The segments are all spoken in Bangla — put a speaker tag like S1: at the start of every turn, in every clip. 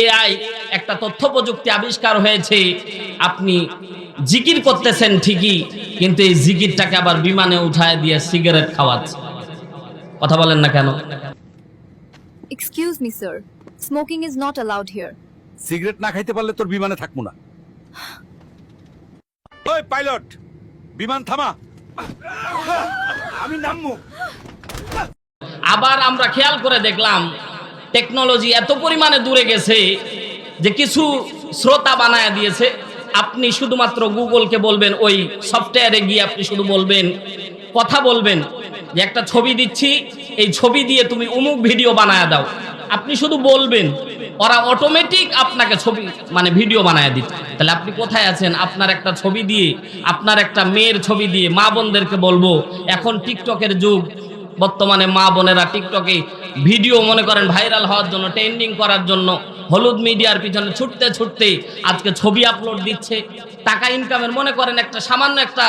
S1: এআই একটা তথ্য প্রযুক্তি আবিষ্কার হয়েছে। আপনি জিকির করতেছেন ঠিকই কিন্তু এই জিকিরটাকে আবার বিমানে উঠায় দিয়ে সিগারেট খাওয়াচ্ছে। কথা বলেন না কেন?
S2: Excuse me, sir. Smoking is not allowed here.
S3: Cigarette না খাইতে পারলে তোর বিমানে থাকব না। ওই পাইলট! বিমান থামা। আমি নামবো।
S1: আবার আমরা খেয়াল করে দেখলাম টেকনোলজি এত পরিমাণে দূরে গেছে যে কিছু শ্রোতা বানায় দিয়েছে। আপনি শুধুমাত্র গুগলকে বলবেন, ওই সফটওয়্যারে গিয়ে আপনি শুধু বলবেন, কথা বলবেন। যে একটা ছবি দিচ্ছি, এই ছবি দিয়ে তুমি অমুক ভিডিও বানায় দাও। আপনি শুধু বলবেন, ওরা অটোমেটিক আপনাকে ছবি মানে ভিডিও বানায় দিচ্ছে তাহলে আপনি কোথায় আছেন? আপনার একটা ছবি দিয়ে, আপনার একটা মেয়ের ছবি দিয়ে মা বোনদেরকে বলব, এখন টিকটকের যুগ, বর্তমানে মা বোনেরা টিকটকে ভিডিও মনে করেন ভাইরাল হওয়ার জন্য ট্রেন্ডিং করার জন্য, হলুদ মিডিয়ার পিছনে ছুটতে ছুটতে আজকে ছবি আপলোড দিচ্ছে। টাকা ইনকামের মনে করেন একটা সামান্য একটা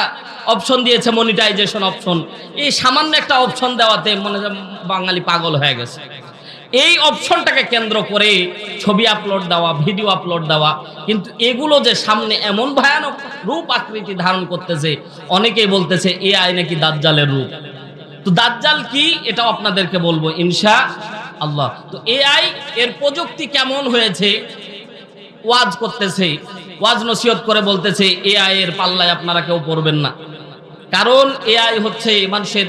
S1: অপশন দিয়েছে মনিটাইজেশন অপশন এই সামান্য একটা অপশন দেওয়াতে মনে বাঙালি পাগল হয়ে গেছে। এই অপশনটাকে কেন্দ্র করে ছবি আপলোড দেওয়া ভিডিও আপলোড দেওয়া, কিন্তু এগুলো যে সামনে এমন ভয়ানক রূপ আকৃতি ধারণ করতেছে, অনেকেই বলতেছে এ এআই নাকি দাজ্জালের রূপ। তো দাজ্জাল কি? এটা আপনাদেরকে বলব, ইনশা আল্লাহ। তো এআই এর প্রযুক্তি কেমন হয়েছে? ওয়াজ করতেছে, ওয়াজ নসিহত করে বলতেছে এআই এর পাল্লায় আপনারা কেউ পড়বেন না। কারণ এআই হচ্ছে মানুষের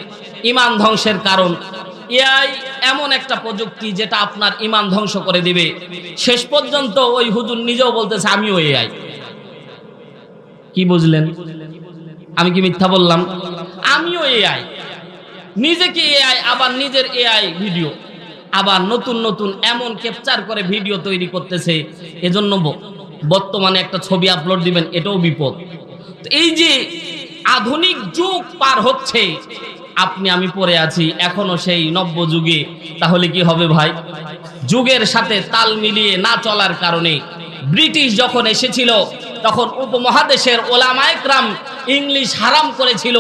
S1: ইমান ধ্বংসের কারণ। এআই এমন একটা প্রযুক্তি যেটা আপনার ইমান ধ্বংস করে দিবে। শেষ পর্যন্ত ওই হুজুর নিজেও বলতেছে, আমিও এআই কি বুঝলেন? আমি কি মিথ্যা বললাম? আমিও এআই নিজেকে এআই আবার নিজের এআই ভিডিও। আবার নতুন নতুন এমন ক্যাপচার করে ভিডিও তৈরি করতেছে। এজন্য বর্তমানে একটা ছবি আপলোড দিবেন, এটাও বিপদ। এই যে আধুনিক যুগ পার হচ্ছে, আপনি, আমি পড়ে আছি, এখনও সেই নব্য যুগে। তাহলে কি হবে ভাই? যুগের সাথে তাল মিলিয়ে না চলার কারণে ব্রিটিশ যখন এসেছিল তখন উপমহাদেশের ওলামা একরাম ইংলিশ হারাম করেছিল।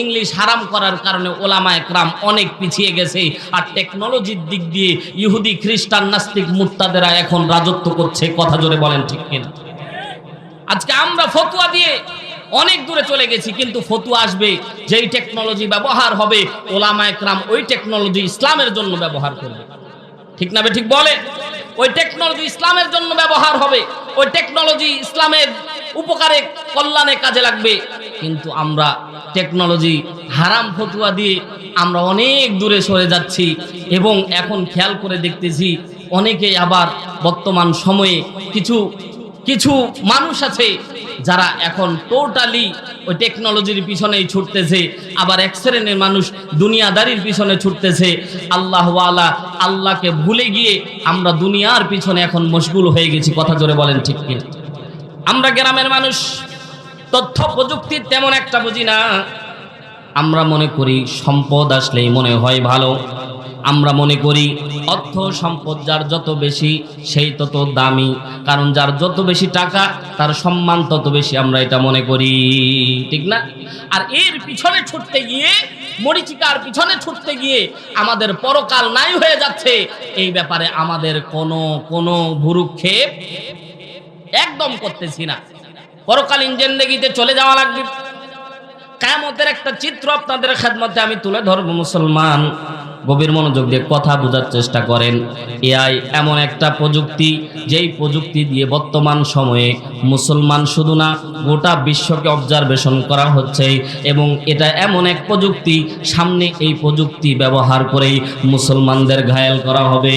S1: ইংলিশ হারাম করার কারণে ওলামা একরাম অনেক পিছিয়ে গেছে। আর টেকনোলজির দিক দিয়ে ইহুদি, খ্রিস্টান, নাস্তিক মুক্তাদেরা এখন রাজত্ব করছে, কথা জোরে বলেন ঠিক কিনা? আজকে আমরা ফতুয়া দিয়ে অনেক দূরে চলে গেছি, কিন্তু ফতুয়া আসবে, যেই টেকনোলজি ব্যবহার হবে ওলামা একরাম ওই টেকনোলজি ইসলামের জন্য ব্যবহার করবে। ঠিক না ঠিক বলে ওই টেকনোলজি ইসলামের জন্য ব্যবহার হবে। ওই টেকনোলজি ইসলামের উপকারে, কল্যাণে কাজে লাগবে। কিন্তু আমরা টেকনোলজি হারাম ফতুয়া দিয়ে আমরা অনেক দূরে সরে যাচ্ছি এবং এখন খেয়াল করে দেখতেছি অনেকে আবার বর্তমান সময়ে কিছু কিছু মানুষ আছে যারা এখন টোটালি ওই টেকনোলজির পিছনেই ছুটতেছে, আবার এক শ্রেণির মানুষ দুনিয়াদারির পিছনে ছুটতেছে। আল্লাহওয়ালা আল্লাহকে ভুলে গিয়ে আমরা দুনিয়ার পিছনে এখন মশগুল হয়ে গেছি, কথা জোরে বলেন ঠিক আমরা গ্রামের মানুষ, তথ্য প্রযুক্তির তেমন একটা বুঝি না। আমরা মনে করি সম্পদ আসলেই মনে হয় ভালো। আমরা মনে করি অর্থ সম্পদ যার যত বেশি, সেই তত দামি। কারণ যার যত বেশি টাকা, তার সম্মান তত বেশি আমরা এটা মনে করি। ঠিক না? আর এর পিছনে ছুটতে গিয়ে, মরিচিকার পিছনে ছুটতে গিয়ে আমাদের পরকাল নাই হয়ে যাচ্ছে। এই ব্যাপারে আমাদের কোনো কোনো ভুরুক্ষেপ একদম করতেছি না। পরকালীন জেন্দেগিতে চলে যাওয়া লাগবে। কায়ামতের একটা চিত্র আপনাদের খেদমতে আমি তুলে ধরবো, মুসলমান। গভীর মনোযোগ দিয়ে কথা বোঝার চেষ্টা করেন। এআই এমন একটা প্রযুক্তি, যেই প্রযুক্তি দিয়ে বর্তমান সময়ে মুসলমান শুধু না, গোটা বিশ্বকে অবজারভেশন করা হচ্ছে এবং এটা এমন এক প্রযুক্তি, সামনে এই প্রযুক্তি ব্যবহার করেই মুসলমানদের ঘায়াল করা হবে।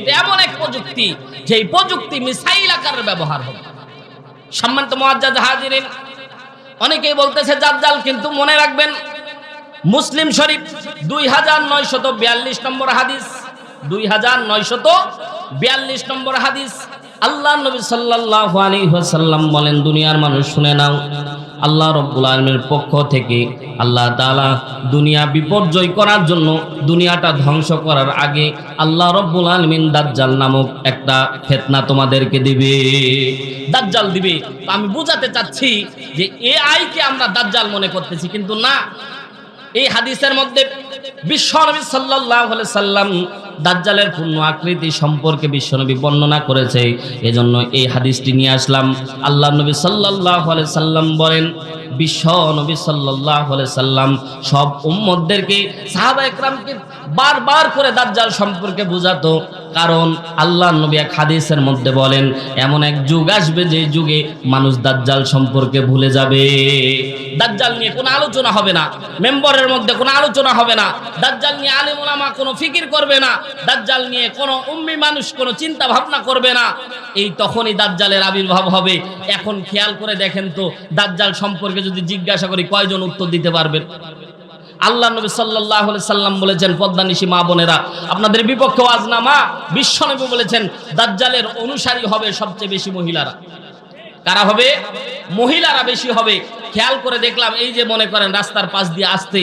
S1: এটা এমন এক প্রযুক্তি, যেই প্রযুক্তি মিসাইল আকারে ব্যবহার হবে। সম্মানিত মোয়াজ্জাদ হাজিরিন অনেকেই বলতেছে জাজ্জাল, কিন্তু মনে রাখবেন, মুসলিম শরীফ দুই হাজার নয়শত বিয়াল্লিশ নম্বর হাদিস, দুই হাজার নয়শত বিয়াল্লিশ নম্বর হাদিস। আল্লাহ নবী সাল্লাল্লাহু আলাইহি ওয়াসাল্লাম বলেন, দুনিয়ার মানুষ শুনে নাও, আল্লাহ রব্বুল আলমের পক্ষ থেকে আল্লাহ তাআলা দুনিয়া বিপর্যয় করার জন্য দুনিয়াটা ধ্বংস করার আগে আল্লাহ রব্বুল আলমিন দাজ্জাল নামক একটা ফেতনা তোমাদেরকে দিবে। দাজ্জাল দিবে। আমি বোঝাতে চাচ্ছি যে এ আইকে আমরা দাজ্জাল মনে করতেছি, কিন্তু না। এই হাদিসের মধ্যে বিশ্বনবী সাল্লাল্লাহু আলাইহি সাল্লাম দাজ্জালের পূর্ণ আকৃতি সম্পর্কে বিশ্বনবী বর্ণনা করেছে। এজন্য এই হাদিসটি নিয়ে আসলাম। আল্লাহ নবী আলাইহি সাল্লাম বলেন বিশ্ব নবী আলাইহি সাল্লাম সব উম্মতদেরকে সাহাবা একরামকে বারবার করে দাজ্জাল সম্পর্কে বোঝাতো। কারণ আল্লাহ নবী এক হাদিসের মধ্যে বলেন, এমন এক যুগ আসবে যে যুগে মানুষ দাজ্জাল সম্পর্কে ভুলে যাবে। দাজ্জাল নিয়ে কোনো আলোচনা হবে না, মেম্বরের মধ্যে কোনো আলোচনা হবে না, দাজ্জাল নিয়ে আলিম ওলামা কোনো ফিকির করবে না, দাজ্জাল নিয়ে কোনো উম্মি মানুষ কোনো চিন্তা ভাবনা করবে না। এই তখনই দাজ্জালের আবির্ভাব হবে। এখন খেয়াল করে দেখেন তো, দাজ্জাল সম্পর্কে যদি জিজ্ঞাসা করি, কয়জন উত্তর দিতে পারবেন? আল্লাহ নবী সাল্লাহ সাল্লাম বলেছেন পদ্মানিশি মা বোনেরা, আপনাদের বিপক্ষে আজনামা বিশ্বনবী বলেছেন, দাজ্জালের অনুসারী হবে সবচেয়ে বেশি মহিলারা। কারা হবে? মহিলারা বেশি হবে। খেয়াল করে দেখলাম, এই যে মনে করেন রাস্তার পাশ দিয়ে আসতে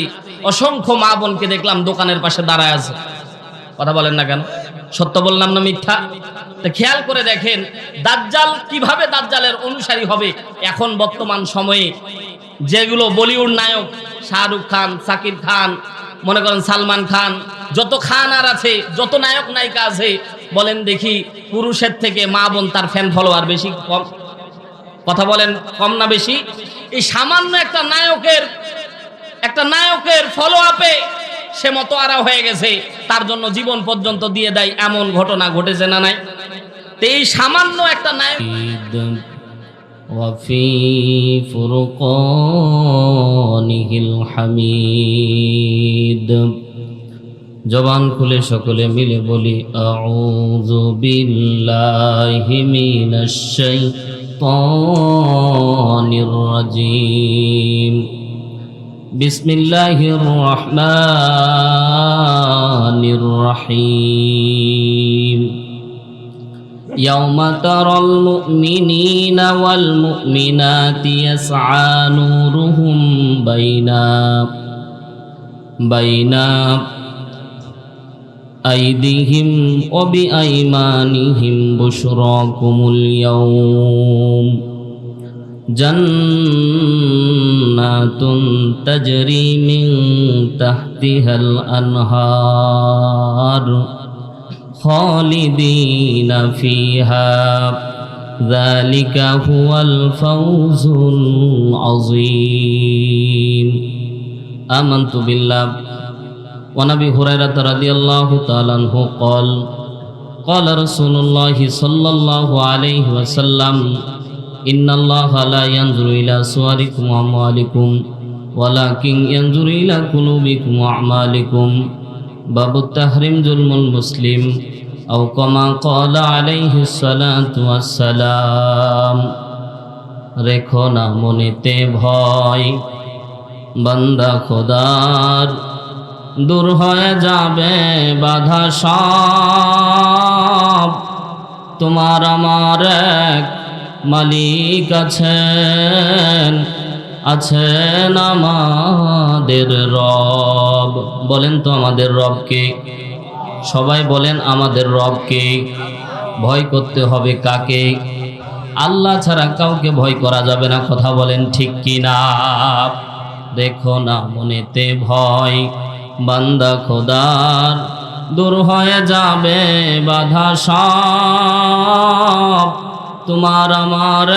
S1: অসংখ্য মা বোনকে দেখলাম দোকানের পাশে দাঁড়ায় আছে। কথা বলেন না কেন? সত্য বললাম না মিথ্যা? তো খেয়াল করে দেখেন, দাজ্জাল কীভাবে দাজ্জালের অনুসারী হবে? এখন বর্তমান সময়ে যেগুলো বলিউড নায়ক, শাহরুখ খান, সাকিব খান, মনে করেন সালমান খান, যত খান আর আছে, যত নায়ক নায়িকা আছে, বলেন দেখি পুরুষের থেকে মা বোন তার ফ্যান ফলোয়ার বেশি কম। কথা বলেন কম না বেশি? এই সামান্য একটা নায়কের একটা নায়কের ফলো আপে সে মতো আরা হয়ে গেছে, তার জন্য জীবন পর্যন্ত দিয়ে দেয় এমন ঘটনা ঘটেছে না নাই? তো এই সামান্য একটা নায়ক وفي فرقانه الحميد জবান খুলে সকলে মিলে বলি আউযু বিল্লাহি মিনাশ শাইতানির রাজিম বিসমিল্লাহির রহমানির রহিম يوم ترى المؤمنين والمؤمنات يسعى نورهم بين بين أيديهم وبأيمانهم بشراكم اليوم جنات تجري من تحتها الأنهار خالدين فيها ذلك هو الفوز العظيم آمنت بالله ونبي هريرة رضي الله تعالى عنه قال قال رسول الله صلى الله عليه وسلم إن الله لا ينظر إلى صوركم وأموالكم ولكن ينظر إلى قلوبكم وأعمالكم বাবু তাহরিম জুলমুল মুসলিম ও কমা কল আলাইহি সালাম রেখো না মনিতে ভয়, বান্দা খোদার, দূর হয়ে যাবে বাধা সাপ তোমার আমার এক মালিক আছেন আছেন আমাদের রব। বলেন তো আমাদের রবকে। সবাই বলেন আমাদের রবকে। ভয় করতে হবে কাকে? আল্লাহ ছাড়া কাউকে ভয় করা যাবে না। কথা বলেন ঠিক কি না দেখো না মনেতে ভয়। বান্দা খোদার দূর হয়ে যাবে বাধা সব। তোমার আমার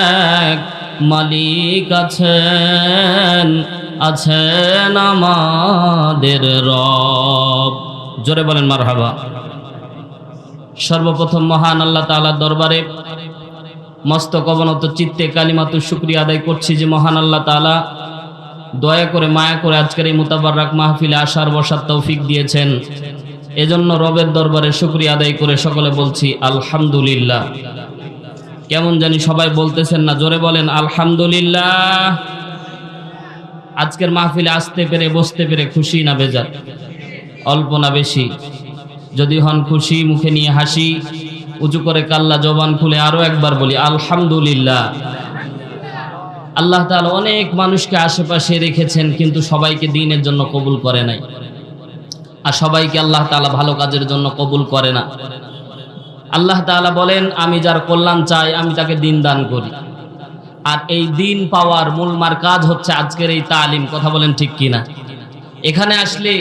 S1: এক মালিক আছেন আছেন আমাদের রব। জোরে বলেন মার হাবা সর্বপ্রথম মহান আল্লাহ তাআলার দরবারে মস্তক অবনত চিত্তে কালিমাতু শুক্রিয়া আদায় করছি যে মহান আল্লাহ তাআলা দয়া করে, মায়া করে আজকের এই মুতাবারক মাহফিলে আসার, বসার তৌফিক দিয়েছেন। এজন্য রবের দরবারে শুক্রিয়া আদায় করে সকলে বলছি, আলহামদুলিল্লাহ। কেমন জানি সবাই বলতেছেন না, জোরে বলেন, আলহামদুলিল্লাহ। আজকের মাহফিলে আসতে পেরে, বসতে পেরে খুশি না বেজার? অল্প না বেশি? যদি হন খুশি, মুখে নিয়ে হাসি, উঁচু করে কাল্লা জবান খুলে আরও একবার বলি, আলহামদুলিল্লাহ। আল্লাহ তাআলা অনেক মানুষকে আশেপাশে রেখেছেন, কিন্তু সবাইকে দিনের জন্য কবুল করে নাই। আর সবাইকে আল্লাহ তাআলা ভালো কাজের জন্য কবুল করে না। আল্লাহ তাআলা বলেন, আমি যার কল্যাণ চাই, আমি তাকে দিন দান করি। আর এই দিন পাওয়ার মূলমার কাজ হচ্ছে আজকের এই তালিম, কথা বলেন ঠিক কিনা? এখানে আসলে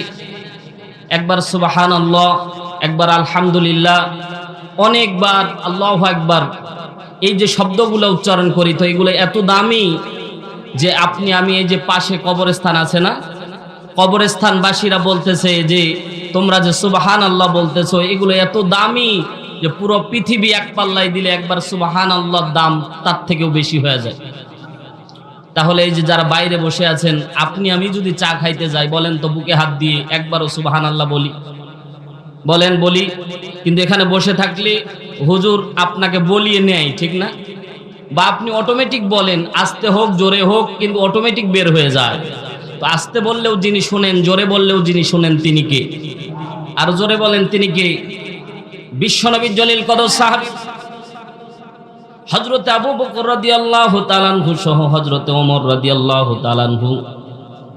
S1: একবার সুবাহান আল্লাহ একবার আলহামদুলিল্লাহ, অনেকবার, আল্লাহ একবার এই যে শব্দগুলো উচ্চারণ করি তো এগুলো এত দামি যে আপনি, আমি এই যে পাশে কবরস্থান আছে না, কবরস্থানবাসীরা বলতেছে যে, তোমরা যে সুবাহান আল্লাহ বলতেছো, এগুলো এত দামি যে পুরো পৃথিবী এক পাল্লায় দিলে একবার সুবাহান আল্লাহর দাম তার থেকেও বেশি হয়ে যায়। তাহলে এই যে যারা বাইরে বসে আছেন, আপনি আমি যদি চা খাইতে যাই, বলেন তো বুকে হাত দিয়ে একবারও সুবাহান আল্লাহ বলি। বলেন, বলি। কিন্তু এখানে বসে থাকলে হুজুর আপনাকে বলিয়ে নেয়, ঠিক না? বা আপনি অটোমেটিক বলেন, আস্তে হোক, জোরে হোক, কিন্তু অটোমেটিক বের হয়ে যায়। তো আস্তে বললেও যিনি শোনেন, জোরে বললেও যিনি শোনেন তিনি কে? আর জোরে বলেন তিনি কে? বিশ্বনবী জলিল কদর সাহাবী হজরত আবু বকর রাদিয়াল্লাহু তাআলাহু সহ হজরত ওমর রাদিয়াল্লাহু তাআলাহু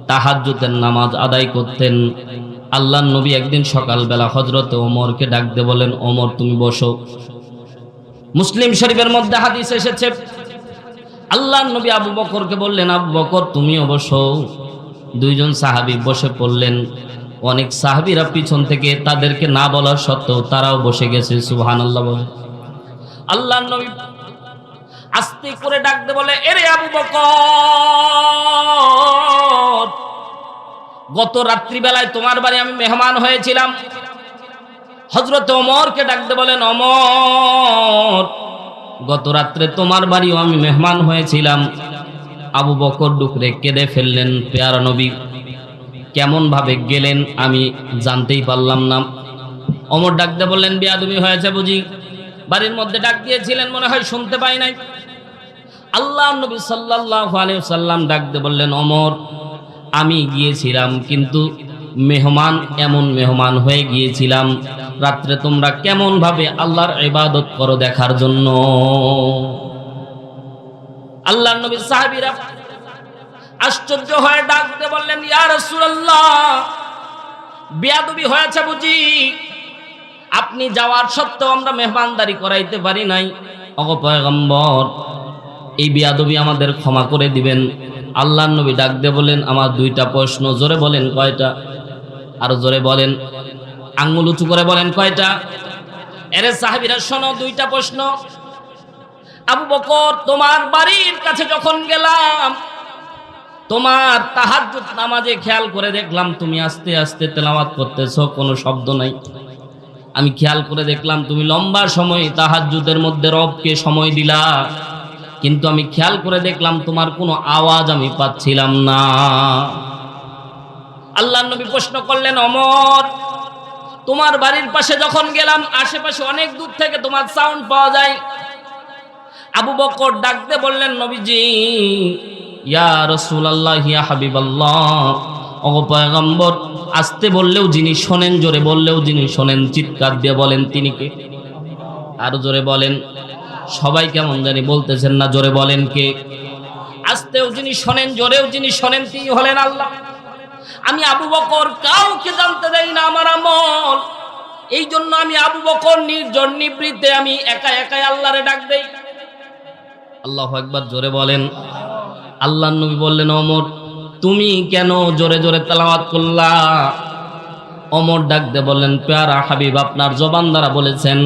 S1: তাহাজ্জুদের নামাজ আদায় করতেন। আল্লাহ নবী একদিন সকালবেলা হজরত ওমরকে ডাক দিয়ে বলেন, ওমর, তুমি বসো। মুসলিম শরীফের মধ্যে হাদিস এসেছে আল্লাহ নবী আবু বকরকে বললেন, আবু বকর, তুমিও বসো। দুইজন সাহাবী বসে পড়লেন। অনেক সাহাবীরা পিছন থেকে তাদেরকে না বলার সত্ত্বেও তারাও বসে গেছে, সুবহানাল্লাহ বলে। আল্লাহর নবী আস্তে করে ডাকতে বলে, এরে আবু বকর, গত রাত্রিবেলায় তোমার বাড়ি আমি মেহমান হয়েছিলাম। হজরত অমরকে ডাকতে বলেন অমর গত রাত্রে তোমার বাড়িও আমি মেহমান হয়েছিলাম। আবু বকর ডুকরে কেঁদে ফেললেন, পেয়ারা নবী কেমন ভাবে গেলেন আমি জানতেই পারলাম না। অমর ডাকতে বললেন বিয়াদুমি হয়েছে বুঝি? বাড়ির মধ্যে ডাক দিয়েছিলেন, মনে হয় শুনতে পাই নাই। আল্লাহ নবী সাল্লাল্লাহু আলাইহি সাল্লাম ডাকতে বললেন, অমর, আমি গিয়েছিলাম কিন্তু মেহমান, এমন মেহমান হয়ে গিয়েছিলাম। রাত্রে তোমরা কেমন ভাবে আল্লাহর ইবাদত করো দেখার জন্য? আল্লাহর নবী সাহাবীরা আশ্চর্য হয়ে ডাকতে বললেন, ইয়া রাসূলুল্লাহ, বিয়াদবি হয়েছে বুঝি? আপনি যাওয়ার সত্ত্বেও আমরা মেহমানদারি করাইতে পারি নাই। অগপয়গম্বর এই বিয়াদবি আমাদের ক্ষমা করে দিবেন। আল্লাহ নবী ডাক দিয়ে বলেন আমার দুইটা প্রশ্ন, জোরে বলেন কয়টা? আরও জোরে বলেন, আঙ্গুল উঁচু করে বলেন কয়টা? এরে সাহাবিরা, শোনো, দুইটা প্রশ্ন। আবু বকর, তোমার বাড়ির কাছে যখন গেলাম তোমার তাহাজ্জুদ নামাজে খেয়াল করে দেখলাম তুমি আস্তে আস্তে তেলাওয়াত করতেছো, কোনো শব্দ নাই। আমি খেয়াল করে দেখলাম তুমি লম্বা সময় তাহাজ্জুদের মধ্যে রবকে সময় দিলা। কিন্তু আমি খেয়াল করে দেখলাম তোমার কোনো আওয়াজ আমি পাচ্ছিলাম না। আল্লাহ নবী প্রশ্ন করলেন, অমর, তোমার বাড়ির পাশে যখন গেলাম, আশেপাশে অনেক দূর থেকে তোমার সাউন্ড পাওয়া যায়। আবু বকর ডাকতে বললেন, নবীজি আসতে বললেও যিনি শোনেন, জোরে বললেও যিনি শোনেন, চিৎকার দিয়ে বলেন, তিনি কে? আরও জোরে বলেন, সবাই কেমন জানি বলতেছেন না, জোরে বলেন কে? আসতেও যিনি শোনেন, জোরেও যিনি শোনেন, তিনি হলেন আল্লাহ। আমি আবু বকর, কাউকে জানতে দেই না আমার আমল। এই জন্য আমি আবু বকর, নির্জন, নিবৃত্তে আমি একা একাই আল্লাহরে ডাক দেই। আল্লাহ একবার জোরে বলেন আল্লাহ নবী বললেন, অমর, তুমি কেন জোরে জোরে তালাওয়াত করলা? অমর ডাক দিয়ে বললেন, পেয়ারা হাবিব, আপনার জবান দ্বারা বলেছেন,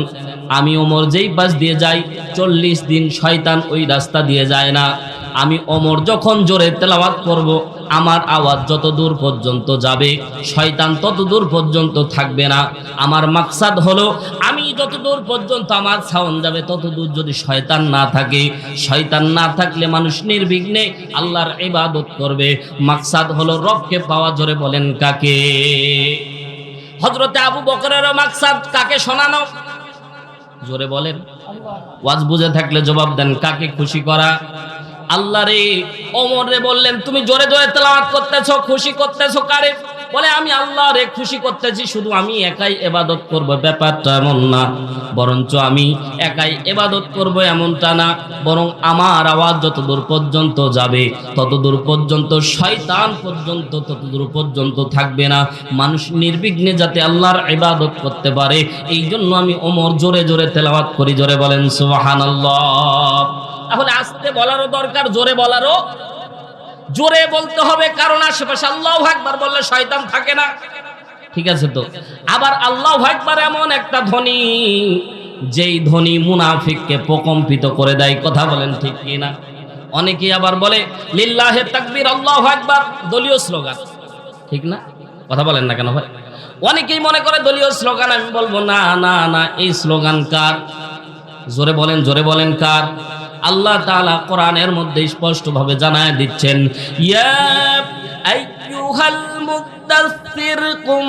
S1: আমি ওমর যেই পাশ দিয়ে যাই, চল্লিশ দিন শয়তান ওই রাস্তা দিয়ে যায় না। আমি অমর যখন জোরে তেলাওয়াত করব আমার আওয়াজ যত দূর পর্যন্ত যাবে, শয়তান তত দূর পর্যন্ত থাকবে না। আমার মাকসাদ হলো, আমি যত দূর পর্যন্ত আমার সাউন্ড যাবে, তত দূর যদি শয়তান না থাকে। শয়তান না থাকলে মানুষ নির্বিঘ্নে আল্লাহর ইবাদত করবে। মাকসাদ হলো রবকে পাওয়া, জোরে বলেন কাকে? হজরতে আবু বকরের মাকসাদ, কাকে শোনানো? জোরে বলেন। ওয়াজ বুঝে থাকলে জবাব দেন, কাকে খুশি করা? আল্লাহ রে ওমর রে বললেন, তুমি জোরে জোরে তেলাওয়াত করতেছো, খুশি করতেছো কারে? বলে, আমি আল্লাহ রে খুশি করতেছি, শুধু আমি একাই এবাদত করব, ব্যাপারটা এমন না। বরঞ্চ আমি একাই এবাদত করব এমনটা না, বরং আমার আওয়াজ যত দূর পর্যন্ত যাবে তত দূর পর্যন্ত শয়তান পর্যন্ত তত দূর পর্যন্ত থাকবে না। মানুষ নির্বিঘ্নে যাতে আল্লাহর ইবাদত করতে পারে এই জন্য আমি ওমর জোরে জোরে তেলাওয়াত করি, জোরে বলেন, সুবহানাল্লাহ। তাহলে আস্তে বলারও দরকার, জোরে বলারও। জোরে বলতে হবে কারণ আশেপাশে আল্লাহ একবার বললে শয়তান থাকে না। ঠিক আছে তো? আবার আল্লাহ একবার এমন একটা ধ্বনি, যেই ধ্বনি মুনাফিককে প্রকম্পিত করে দেয়, কথা বলেন ঠিক কিনা? অনেকেই আবার বলে, লিল্লাহে তাকবীর, আল্লাহ একবার দলীয় স্লোগান। ঠিক না? কথা বলেন না কেন ভাই? অনেকেই মনে করে দলীয় স্লোগান, আমি বলব, না না না, এই স্লোগান কার? জোরে বলেন জোরে বলেন কার? আল্লাহ তাআলা কোরআনের মধ্যে স্পষ্টভাবে জানায় দিচ্ছেন, ইয়া আইয়ুহাল মুদাসসির কুম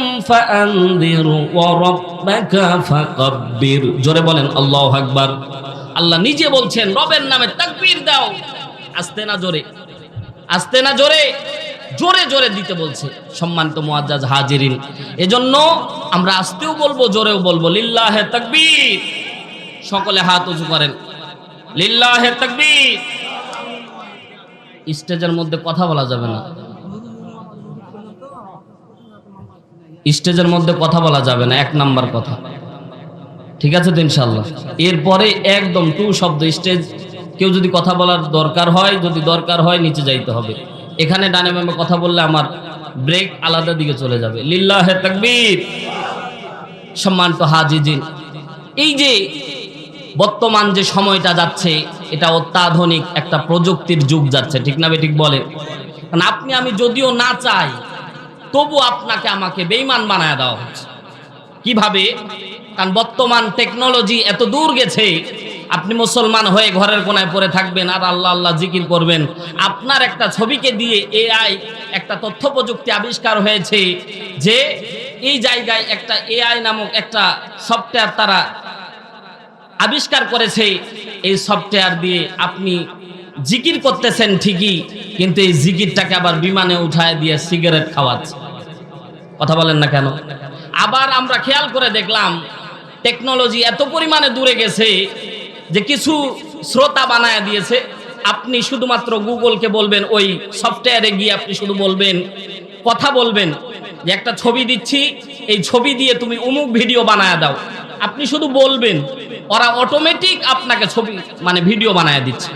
S1: ওয়া রাব্বাকা ফাকাব্বির। জোরে বলেন, আল্লাহু আকবার। আল্লাহ নিজে বলছেন, রবের নামে তাকবীর দাও। আস্তে না জোরে, আস্তে না জোরে জোরে জোরে দিতে বলছে সম্মানিত মুআজ্জাজ হাজিরিন। এজন্য আমরা আস্তেও বলব, জোরেও বলব, লিল্লাহে তাকবীর। সকলে হাত উঁচু করেন। লিল্লাহে তাকবীর। স্টেজের মধ্যে কথা বলা যাবে না। স্টেজের মধ্যে কথা বলা যাবে না, এক নাম্বার কথা। ঠিক আছে তো ইনশাল্লাহ এরপরে একদম টু শব্দ স্টেজ। কেউ যদি কথা বলার দরকার হয়, যদি দরকার হয়, নিচে যাইতে হবে। এখানে ডানে বামে কথা বললে আমার ব্রেক আলাদা দিকে চলে যাবে। লিল্লাহে তাকবীর। সম্মানিত হাজিজিন, এই যে বর্তমান যে সময়টা যাচ্ছে, এটা অত্যাধুনিক একটা প্রযুক্তির যুগ যাচ্ছে। ঠিক না ঠিক বলে? কারণ আপনি, আমি যদিও না চাই, তবু আপনাকে আমাকে বেইমান বানায় দেওয়া হচ্ছে। কীভাবে? কারণ বর্তমান টেকনোলজি এত দূর গেছে, আপনি মুসলমান হয়ে ঘরের কোনায় পড়ে থাকবেন, আর আল্লাহ আল্লাহ জিকির করবেন। আপনার একটা ছবিকে দিয়ে এআই একটা তথ্য প্রযুক্তি আবিষ্কার হয়েছে যে, এই জায়গায় একটা এআই নামক একটা সফটওয়্যার তারা আবিষ্কার করেছে, এই সফটওয়্যার দিয়ে আপনি জিকির করতেছেন ঠিকই, কিন্তু এই জিকিরটাকে আবার বিমানে উঠায় দিয়ে সিগারেট খাওয়াচ্ছে। কথা বলেন না কেন? আবার আমরা খেয়াল করে দেখলাম টেকনোলজি এত পরিমাণে দূরে গেছে যে কিছু শ্রোতা বানায় দিয়েছে। আপনি শুধুমাত্র গুগলকে বলবেন, ওই সফটওয়্যারে গিয়ে আপনি শুধু বলবেন, কথা বলবেন। যে একটা ছবি দিচ্ছি, এই ছবি দিয়ে তুমি অমুক ভিডিও বানায় দাও। আপনি শুধু বলবেন, ওরা অটোমেটিক আপনাকে ছবি মানে ভিডিও বানায় দিচ্ছে।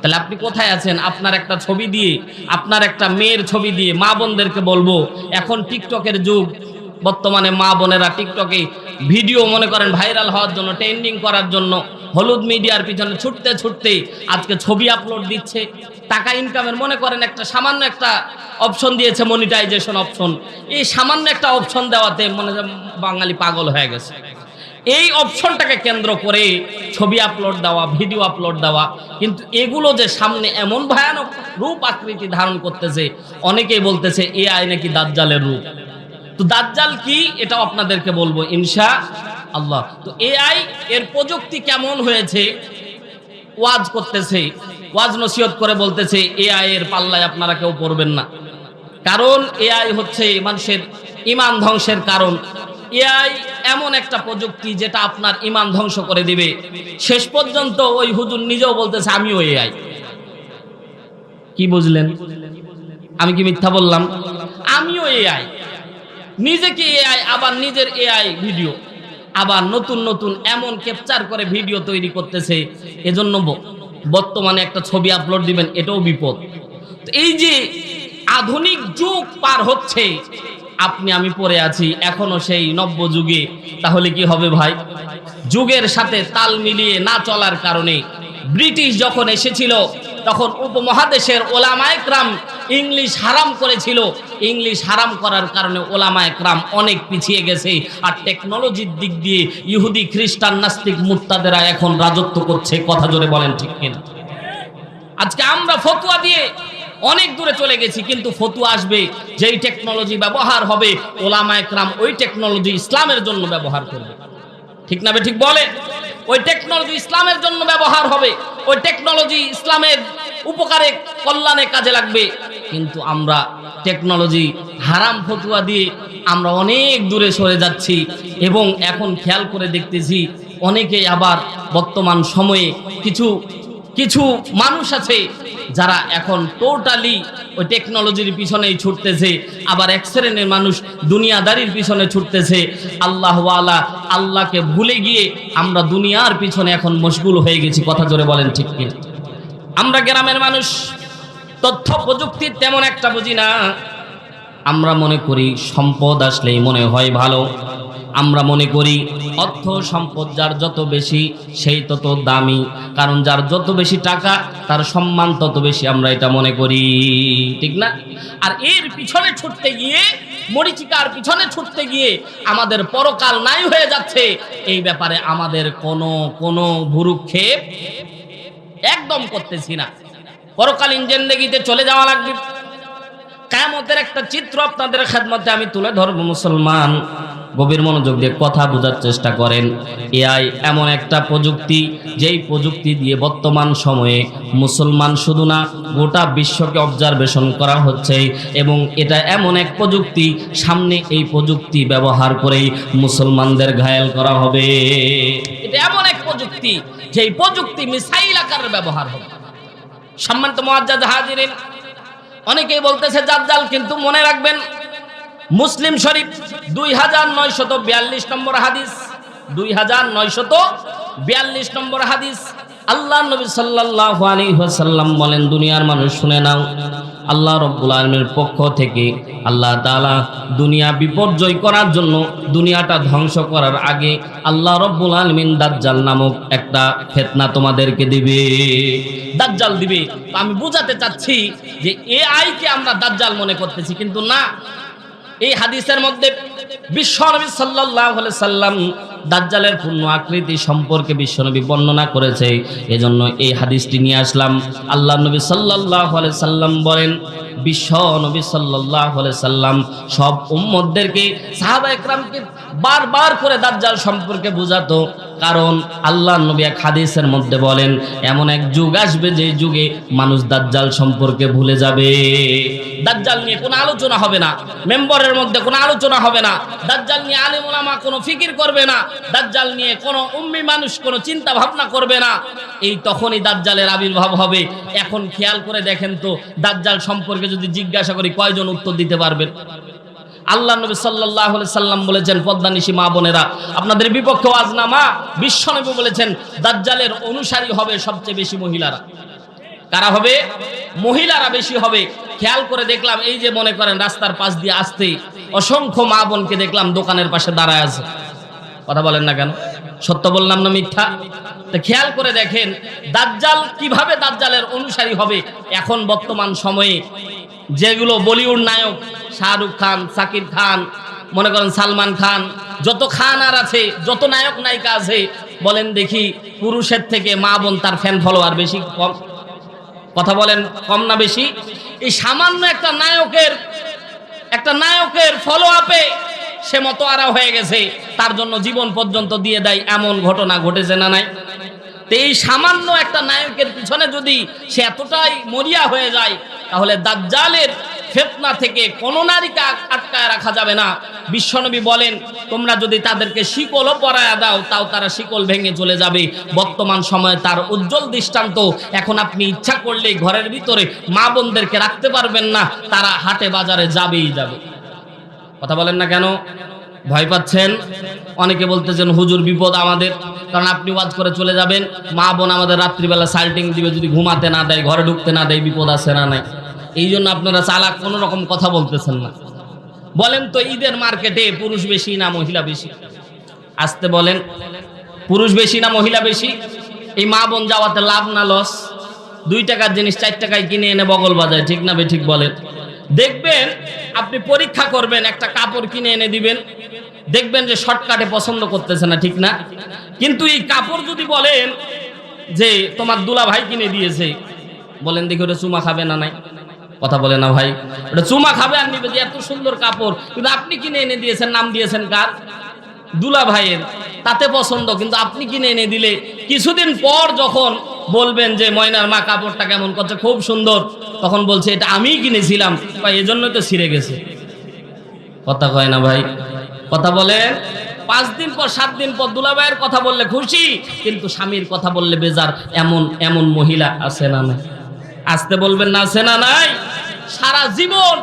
S1: তাহলে আপনি কোথায় আছেন? আপনার একটা ছবি দিয়ে, আপনার একটা মেয়ের ছবি দিয়ে মা বোনদেরকে বলব, এখন টিকটকের যুগ, বর্তমানে মা বোনেরা টিকটকে ভিডিও মনে করেন ভাইরাল হওয়ার জন্য ট্রেন্ডিং করার জন্য, হলুদ মিডিয়ার পিছনে ছুটতে ছুটতে আজকে ছবি আপলোড দিচ্ছে। টাকা ইনকামের মনে করেন একটা সামান্য একটা অপশন দিয়েছে মনিটাইজেশন অপশন এই সামান্য একটা অপশন দেওয়াতে মনে বাঙালি পাগল হয়ে গেছে। এই অপশনটাকে কেন্দ্র করে ছবি আপলোড দেওয়া ভিডিও আপলোড দেওয়া। কিন্তু এগুলো যে সামনে এমন ভয়ানক রূপ আকৃতি ধারণ করতেছে, অনেকেই বলতেছে এ এআই নাকি দাজ্জালের রূপ। তো দাজ্জাল কি? এটাও আপনাদেরকে বলব, ইনশা আল্লাহ। তো এআই এর প্রযুক্তি কেমন হয়েছে? ওয়াজ করতেছে। ওয়াজ নসিহত করে বলতেছে এআই এর পাল্লায় আপনারা কেউ পড়বেন না। কারণ এআই হচ্ছে মানুষের ইমান ধ্বংসের কারণ। এআই এমন একটা প্রযুক্তি যেটা আপনার ইমান ধ্বংস করে দিবে। শেষ পর্যন্ত ওই হুজুর নিজেও বলতেছে, আমিও এআই। কি বুঝলেন? আমি কি মিথ্যা বললাম? আমিও এআই। নিজেকে এআই, আবার নিজের এআই ভিডিও, আবার নতুন নতুন এমন ক্যাপচার করে ভিডিও তৈরি করতেছে। এজন্য বর্তমানে একটা ছবি আপলোড দিবেন, এটাও বিপদ। এই যে আধুনিক যুগ পার হচ্ছে আপনি, আমি পড়ে আছি, এখনও সেই নব্য যুগে। তাহলে কি হবে ভাই? যুগের সাথে তাল মিলিয়ে না চলার কারণে ব্রিটিশ যখন এসেছিল, তখন উপমহাদেশের ওলামা একরাম ইংলিশ হারাম করেছিল। ইংলিশ হারাম করার কারণে ওলামা একরাম অনেক পিছিয়ে গেছে। আর টেকনোলজির দিক দিয়ে ইহুদি, খ্রিস্টান, নাস্তিক মুত্তাদেরা এখন রাজত্ব করছে। কথা জোরে বলেন ঠিক কিনা? আজকে আমরা ফতুয়া দিয়ে অনেক দূরে চলে গেছি, কিন্তু ফতুয়া আসবে, যেই টেকনোলজি ব্যবহার হবে ওলামা একরাম ওই টেকনোলজি ইসলামের জন্য ব্যবহার করবে। ঠিক না ঠিক বলে? ওই টেকনোলজি ইসলামের জন্য ব্যবহার হবে, ওই টেকনোলজি ইসলামের উপকারে, কল্যাণে কাজে লাগবে। কিন্তু আমরা টেকনোলজি হারাম ফতুয়া দিয়ে আমরা অনেক দূরে সরে যাচ্ছি এবং এখন খেয়াল করে দেখতেছি অনেকেই আবার বর্তমান সময়ে কিছু কিছু মানুষ আছে যারা এখন টোটালি ওই টেকনোলজির পিছনেই ছুটতেছে, আবার এক শ্রেণির মানুষ দুনিয়াদারির পিছনে ছুটতেছে আল্লাহওয়ালা আল্লাহকে ভুলে গিয়ে আমরা দুনিয়ার পিছনে এখন মশগুল হয়ে গেছি, কথা জোরে বলেন ঠিক কি আমরা গ্রামের মানুষ, তথ্য প্রযুক্তির তেমন একটা বুঝি না। আমরা মনে করি সম্পদ আসলেই মনে হয় ভালো। আমরা মনে করি অর্থ সম্পদ যার যত বেশি, সেই তত দামি। কারণ যার যত বেশি টাকা, তার সম্মান তত বেশি আমরা এটা মনে করি। ঠিক না? আর এর পিছনে ছুটতে গিয়ে, মরিচিকার পিছনে ছুটতে গিয়ে আমাদের পরকাল নাই হয়ে যাচ্ছে। এই ব্যাপারে আমাদের কোনো কোনো ভুরুক্ষেপ একদম করতেছি না। পরকালীন জেন্দেগিতে চলে যাওয়া লাগবে। কায়ামতের একটা চিত্র আপনাদের খেদমতে আমি তুলে ধরবো মুসলমান। গভীর মনোযোগ দিয়ে কথা বোঝার চেষ্টা করেন। এআই এমন একটা প্রযুক্তি, যেই প্রযুক্তি দিয়ে বর্তমান সময়ে মুসলমান শুধু না, গোটা বিশ্বকে অবজারভেশন করা হচ্ছে এবং এটা এমন এক প্রযুক্তি, সামনে এই প্রযুক্তি ব্যবহার করেই মুসলমানদের ঘায়েল করা হবে। এটা এমন এক প্রযুক্তি, যেই প্রযুক্তি মিসাইল আকারে ব্যবহার হবে। সম্মানিত মোয়াজ্জাদ হাজিরিন, অনেকেই বলতেছে, জাজ্জাল, কিন্তু মনে রাখবেন মুসলিম শরীফ দুই হাজার নয়শত বিয়াল্লিশ নম্বর হাদিস, দুই হাজার নয়শত বিয়াল্লিশ নম্বর হাদিস। আল্লাহ নবী সাল্লাল্লাহু আলাইহি ওয়াসাল্লাম বলেন, দুনিয়ার মানুষ শুনে নাও, আল্লাহ রব্বুল আলমের পক্ষ থেকে আল্লাহ তাআলা দুনিয়া বিপর্যয় করার জন্য দুনিয়াটা ধ্বংস করার আগে আল্লাহ রব্বুল আলমিন দাজ্জাল নামক একটা ফেতনা তোমাদেরকে দিবে। দাজ্জাল দিবে। আমি বোঝাতে চাচ্ছি যে এ আইকে আমরা দাজ্জাল মনে করতেছি, কিন্তু না। এই হাদিসের মধ্যে বিশ্বনবী সাল্লাল্লাহু আলাইহি সাল্লাম দাজ্জালের পূর্ণ আকৃতি সম্পর্কে বিশ্বনবী বর্ণনা করেছে। এজন্য এই হাদিসটি নিয়ে আসলাম। আল্লাহ নবী সাল্লাল্লাহু আলাইহি সাল্লাম বলেন, বিশ্ব নবী সাল্লাল্লাহু আলাইহি সাল্লাম সব উম্মতদেরকে সাহাবা একরামকে বারবার করে দাজ্জাল সম্পর্কে বোঝাতো। কারণ আল্লাহ নবী এক হাদিসের মধ্যে বলেন, এমন এক যুগ আসবে যে যুগে মানুষ দাজ্জাল সম্পর্কে ভুলে যাবে। দাজ্জাল নিয়ে কোনো আলোচনা হবে না, মেম্বরের মধ্যে কোনো আলোচনা হবে না, দাজ্জাল নিয়ে আলিম ওলামা কোনো ফিকির করবে না, দাজ্জাল নিয়ে কোনো উম্মি মানুষ কোনো চিন্তা ভাবনা করবে না। এই তখনই দাজ্জালের আবির্ভাব হবে। এখন খেয়াল করে দেখেন তো, দাজ্জাল সম্পর্কে যদি জিজ্ঞাসা করি কয়জন উত্তর দিতে পারবেন? আল্লাহ নবী সাল্লাহ সাল্লাম বলেছেন পদ্মানিশি মা বোনেরা, আপনাদের বিপক্ষে আজনামা বিশ্বনবী বলেছেন, দাজ্জালের অনুসারী হবে সবচেয়ে বেশি মহিলারা। কারা হবে? মহিলারা বেশি হবে। খেয়াল করে দেখলাম, এই যে মনে করেন রাস্তার পাশ দিয়ে আসতে অসংখ্য মা বোনকে দেখলাম দোকানের পাশে দাঁড়ায় আছে। কথা বলেন না কেন? সত্য বললাম না মিথ্যা? তো খেয়াল করে দেখেন, দাজ্জাল কীভাবে দাজ্জালের অনুসারী হবে? এখন বর্তমান সময়ে যেগুলো বলিউড নায়ক, শাহরুখ খান, সাকিব খান, মনে করেন সালমান খান, যত খান আর আছে, যত নায়ক নায়িকা আছে, বলেন দেখি পুরুষের থেকে মা বোন তার ফ্যান ফলোয়ার বেশি কম? কথা বলেন কম না বেশি? এই সামান্য একটা নায়কের একটা নায়কের ফলো আপে সে মতো আরা হয়ে গেছে, তার জন্য জীবন পর্যন্ত দিয়ে দেয় এমন ঘটনা ঘটেছে না নাই? তো এই সামান্য একটা নায়কের পিছনে যদি সে এতটাই মরিয়া হয়ে যায়, তাহলে দাজ্জালের ফেতনা থেকে কোনো নারীকে আটকায় রাখা যাবে না। বিশ্বনবী বলেন, তোমরা যদি তাদেরকে শিকলও পরায়া দাও, তাও তারা শিকল ভেঙে চলে যাবে। বর্তমান সময়ে তার উজ্জ্বল দৃষ্টান্ত, এখন আপনি ইচ্ছা করলেই ঘরের ভিতরে মা বোনদেরকে রাখতে পারবেন না, তারা হাটে বাজারে যাবেই যাবে। কথা বলেন না কেন? ভয় পাচ্ছেন? অনেকে বলতেছেন, হুজুর, বিপদ আমাদের। কারণ আপনি ওয়াজ করে চলে যাবেন। মা বোন আমাদের রাত্রিবেলা সাল্টিং দিবে, যদি ঘুমাতে না দেয়, ঘরে ঢুকতে না দেয়, বিপদ আছে না নাই? এই জন্য আপনারা চালাক, কোনো রকম কথা বলতেছেন না। বলেন তো, ঈদের মার্কেটে পুরুষ বেশি না মহিলা বেশি? আসতে বলেন, পুরুষ বেশি না মহিলা বেশি? এই মা বোন যাওয়াতে লাভ না লস? দুই টাকার জিনিস চার টাকায় কিনে এনে বগল বাজায়, ঠিক না বে ঠিক বলেন? দেখবেন, আপনি পরীক্ষা করবেন, একটা কাপড় কিনে এনে দিবেন দেখবেন যে শর্টকাটে পছন্দ করতেছে না, ঠিক না? কিন্তু এই কাপড় যদি বলেন যে তোমার দুলা ভাই কিনে দিয়েছে, বলেন দেখি ওটা চুমা খাবে না নাই? কথা বলে না ভাই। ওটা চুমা খাবে আর নিবে যে এত সুন্দর কাপড়। কিন্তু আপনি কিনে এনে দিয়েছেন, নাম দিয়েছেন কার? দুলা ভাইয়ের তাতে পছন্দ, কিন্তু আপনি কিনে এনে দিলে কিছুদিন পর যখন বলবেন যে, ময়নার মা, কাপড়টা কেমন করছে? খুব সুন্দর। তখন বলছে, এটা আমিই কিনেছিলাম। বা এজন্যই তো ছিঁড়ে গেছে। কথা কয় না ভাই। কথা বলে, পাঁচ দিন পর, সাত দিন পর দুলাভাইয়ের কথা বললে খুশি, কিন্তু স্বামীর কথা বললে বেজার, এমন এমন মহিলা আছে না নাই? আসতে বলবেন না, আছে না নাই? সারা জীবন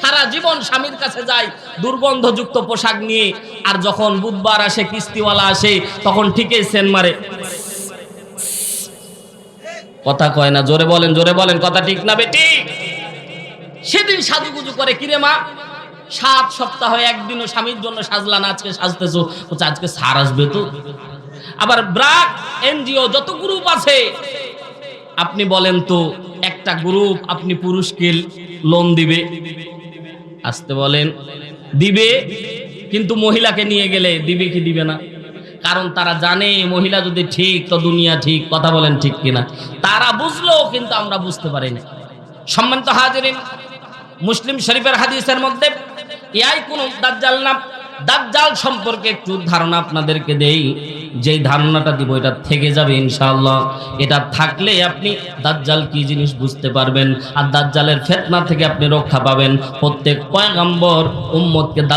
S1: সারা জীবন স্বামীর কাছে যায় দুর্গন্ধযুক্ত পোশাক নিয়ে, আর যখন বুধবার আসে, কিস্তিওয়ালা আসে, তখন ঠিকই সেন মারে। কথা কয় না, জোরে বলেন জোরে বলেন, কথা ঠিক না বেটি? সেদিন সাজুগুজু করে, কিরে মা? সাত সপ্তাহ একদিনও স্বামীর জন্য সাজলা না, আজকে সাজতেছো। আজকে সার আসবে তো। আবার ব্রাক, এনজিও, যত গ্রুপ আছে, আপনি বলেন তো, একটা গ্রুপ আপনি পুরুষকে লোন দিবে? আসতে বলেন, দিবে, কিন্তু মহিলাকে নিয়ে গেলে দিবে কি দিবে না? কারণ তারা জানে, মহিলা যদি ঠিক, তো দুনিয়া ঠিক, কথা বলেন ঠিক কিনা। তারা বুঝলো কিন্তু আমরা বুঝতে পারি না সম্মানিত হাজিরিন, মুসলিম শরীফের হাদিসের মধ্যে ইয়াই কোন দাজ্জাল না? দাজ্জাল সম্পর্কে একটু ধারণা আপনাদেরকে দেই। যে ধারণাটা দিব, এটা থেকে যাবে ইনশাআল্লাহ। এটা থাকলে আপনি দাজ্জাল কি জিনিস বুঝতে পারবেন। আর দাজ্জালের ফেতনা থেকে আপনি রক্ষা পাবেন। প্রত্যেক পয়গাম্বর উম্মতকে